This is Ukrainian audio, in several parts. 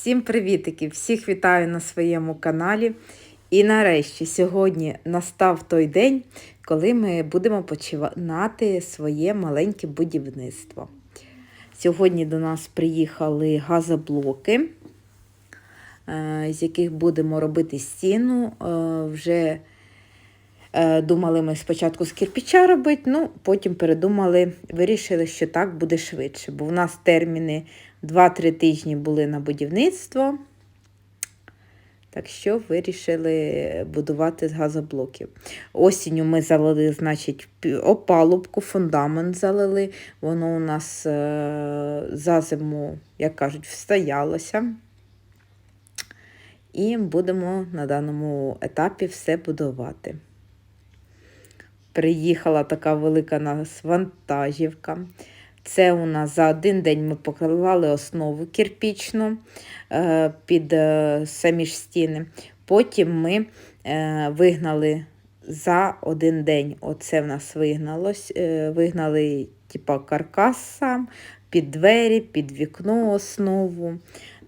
Всім привітики! Всіх вітаю на своєму каналі. І нарешті сьогодні настав той день, коли ми будемо починати своє маленьке будівництво. Сьогодні до нас приїхали газоблоки, е, з яких будемо робити стіну. Е, Вже е, думали ми спочатку з кирпича робити, ну потім передумали, вирішили, що так буде швидше, бо в нас терміни 2-3 тижні були на будівництво. Так що вирішили будувати з газоблоків. Осінню ми залили, значить, опалубку, фундамент залили. Воно у нас е, за зиму, як кажуть, встоялося. І будемо на даному етапі все будувати. Приїхала така велика нас вантажівка. Це у нас за один день ми поклали основу кирпічну е, під е, самі ж стіни. Потім ми е, вигнали за один день. Оце в нас вигналось. Вигнали типа каркас сам, під двері, під вікно основу.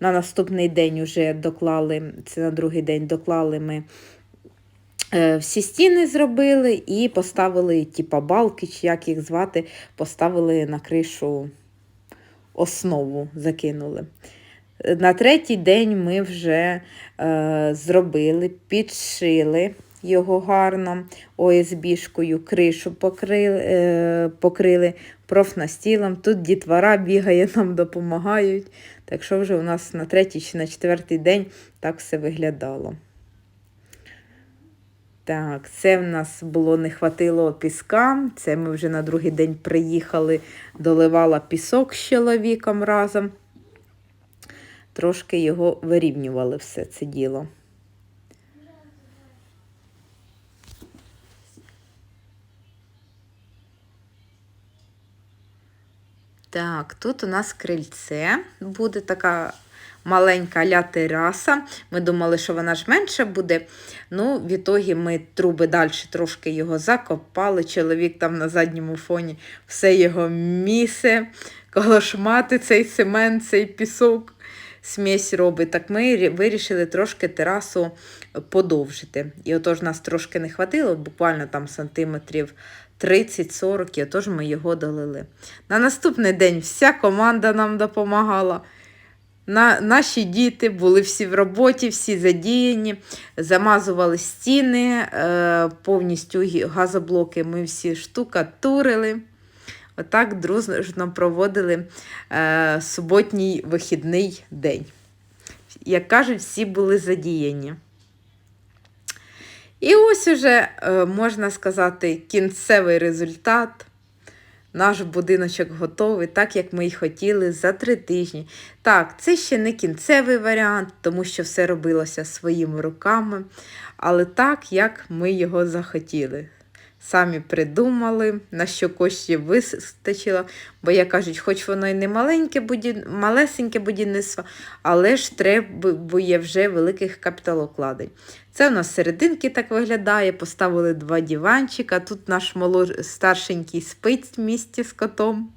На наступний день вже доклали, це на другий день доклали ми Всі стіни зробили і поставили, типа балки, чи як їх звати, поставили на кришу основу, закинули. Е, На третій день ми вже е, зробили, підшили його гарно ОСБшкою, кришу покрили, е, покрили профнастілом. Тут дітвора бігає, нам допомагають. Так що вже у нас на третій чи на четвертий день так все виглядало. Так, це в нас було не хватило піска. Це ми вже на другий день приїхали, доливала пісок з чоловіком разом. Трошки його вирівнювали все це діло. Так, тут у нас крильце. Буде така маленька ля тераса. Ми думали, що вона ж менше буде. Ну, в ітогі ми труби далі трошки його закопали. Чоловік там на задньому фоні все його місе, колошмати, цей цемент, цей пісок. Смесь робить. Так ми вирішили трошки терасу подовжити. І отож нас трошки не хватило, буквально там сантиметрів 30-40, і отож ми його долили. На наступний день вся команда нам допомагала. На, наші діти були всі в роботі, всі задіяні, замазували стіни, е, повністю газоблоки ми всі штукатурили. Отак дружно проводили е, суботній вихідний день. Як кажуть, всі були задіяні. І ось уже, е, можна сказати, кінцевий результат. Наш будиночок готовий, так як ми й хотіли, за три тижні. Так, це ще не кінцевий варіант, тому що все робилося своїми руками, але так, як ми його захотіли. Самі придумали, на що коштів вистачило, бо, як кажуть, хоч воно і не маленьке буді... малесеньке будівництво, але ж требує вже великих капіталокладень. Це у нас серединки так виглядає. Поставили два диванчика. Тут наш молод... старшенький спить в місті з котом.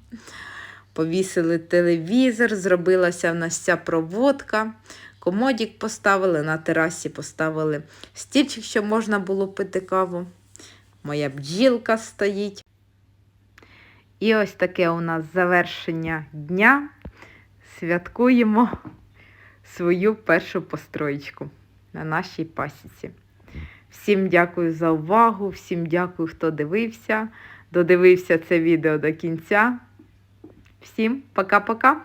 Повісили телевізор, зробилася в нас ця проводка. Комодік поставили, на терасі поставили стільчик, щоб можна було пити каву. Моя бджілка стоїть. І ось таке у нас завершення дня. Святкуємо свою першу построєчку на нашій пасіці. Всім дякую за увагу, всім дякую, хто дивився, додивився це відео до кінця. Всім пока-пока!